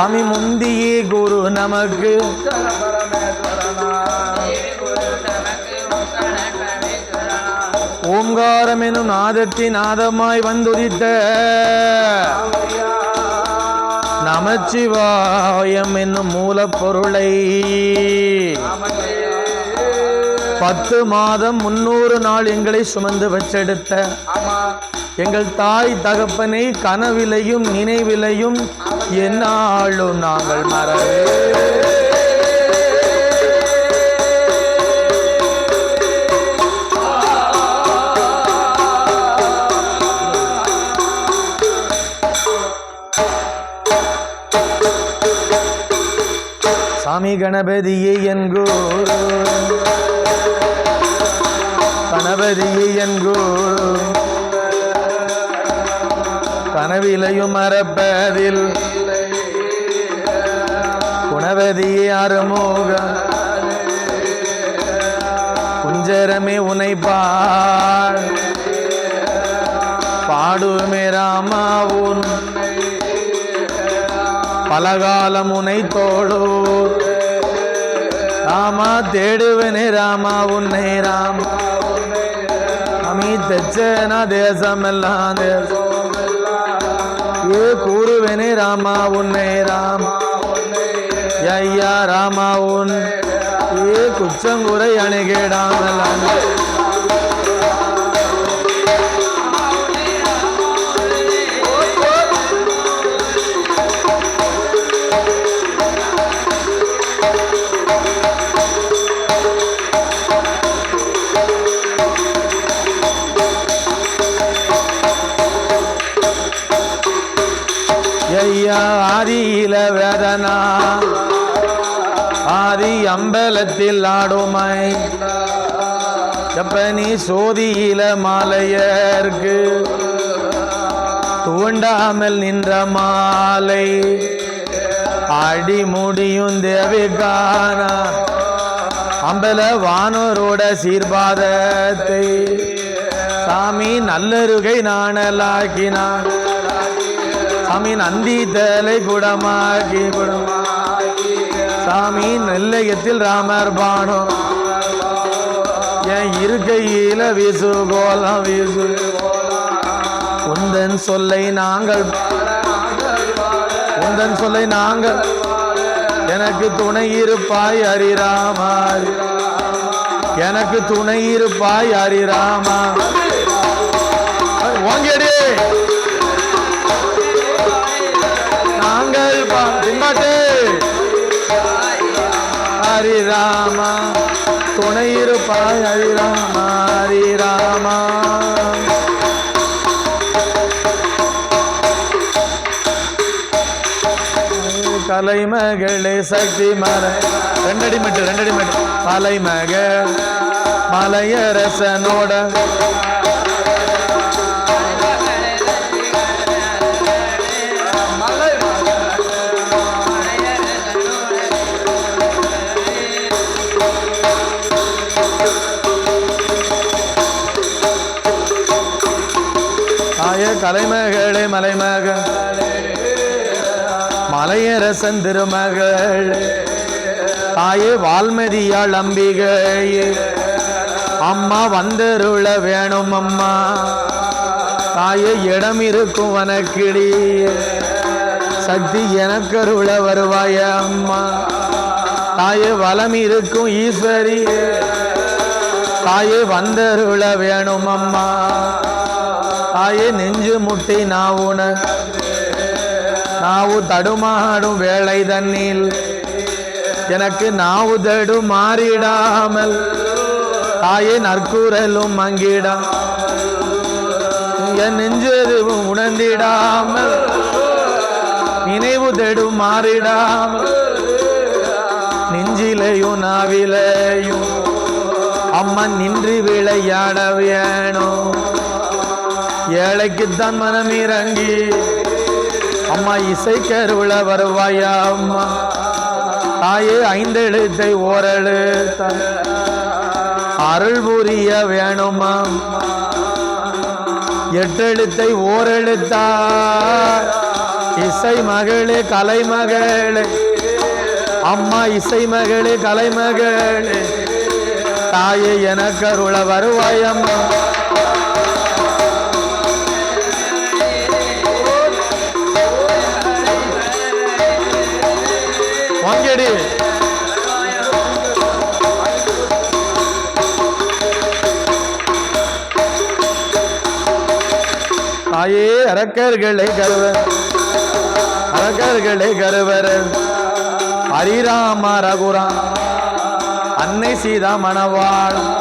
சாமி முந்தியே குரு நமக்கு. ஓங்காரம் எனும் நாதத்தின் நாதமாய் வந்துதித்த நமச்சிவாயம் என்னும் மூலப்பொருளை பத்து மாதம் முன்னூறு நாள் எங்களை சுமந்து வச்செடுத்த. எங்கள் தாய் தகப்பனை கனவிலையும் நினைவிலையும் என்னாலும் நாங்கள் மறவே சாமி கணபதியே என்கோ கணபதியே என்கோ கனவிலையும் மறப்பதில் குணவதியே அருமோக குஞ்சரமே உனை பாடு பாடுமே ராமாவும் பலகாலம் உனை தோடு ராமா தேடுவனே ராமா உன்னை ராம். அமி தெச்சன தேசமெல்லாம் தேசம் ஏ கூறுவனே ராமா உன்னை ராம். ஐயா ராமா உன் ஏ குச்சங்குறை அணுகேடாமல் ஐயா ஆதியில வேதனா. ஆதி அம்பலத்தில் ஆடுமை எப்ப நீ சோதியில மாலையர்க்கு. தூண்டாமல் நின்ற மாலை. அடி முடியும் தேவிகான. அம்பல வானோரோட சீர்பாதத்தை. சாமி நல்லருகை நாணலாக்கினான். சாமி நந்தி தலை குடமாகி குடமாக்கி சாமி நெல்லையத்தில் ராமர் பானோ. என் இருக்கையில வீசு கோலம் வீசு. உந்தன் சொல்லை நாங்கள் உந்தன் சொல்லை நாங்கள் எனக்கு துணை இருப்பாய் ஹரிராமா எனக்கு துணை இருப்பாய் ஹரிராமா வாங்கடி. ஹரிராமா துணை இருப்பாய் ஹரிராமா ஹரிராமா. கலைமகளே சக்தி மலை ரெண்டடி மெட்டு ரெண்டடி மெட்டு. மலைமக மலையரசனோட. கலைமகளே மலைமக மலையரசன் திருமகள். தாயே வால்மதியாள் அம்பிகை. அம்மா வந்தருள வேணும் அம்மா. தாயே இடம் இருக்கும் வனக்கிடி சக்தி எனக்கருள வருவாய அம்மா. தாயே வளம் இருக்கும் ஈஸ்வரி. தாயே வந்தருள வேணும் அம்மா. தாயே நெஞ்சு முட்டி நாவுன நாவு தடுமாடும் வேளை தண்ணில். எனக்கு நாவு தடு மாறிடாமல். தாயே நற்கூரலும் மங்கிடா. என் நெஞ்செதுவும் உணர்ந்திடாமல். நினைவு தடு மாறிடாமல். நெஞ்சிலையும் நாவிலையும். அம்மன் நின்று விளையாட வேணும். ஏழைக்குத்தான் மனம் இறங்கி அம்மா இசை கருவிழ வருவாயா அம்மா? தாயே ஐந்து எழுத்தை ஓரழு அருள் புரிய வேணுமா எட்டெழுத்தை ஓரெழுத்தா? இசை மகளே கலைமகளே அம்மா இசை மகளே கலைமகளே தாயே எனக்கருள வருவாயம்மா தேடி. தாயே அரக்கர்களை கருவர். அரக்கர்களை கருவர். ஹரிராம ரகுராம். அன்னை சீதா மணவாள்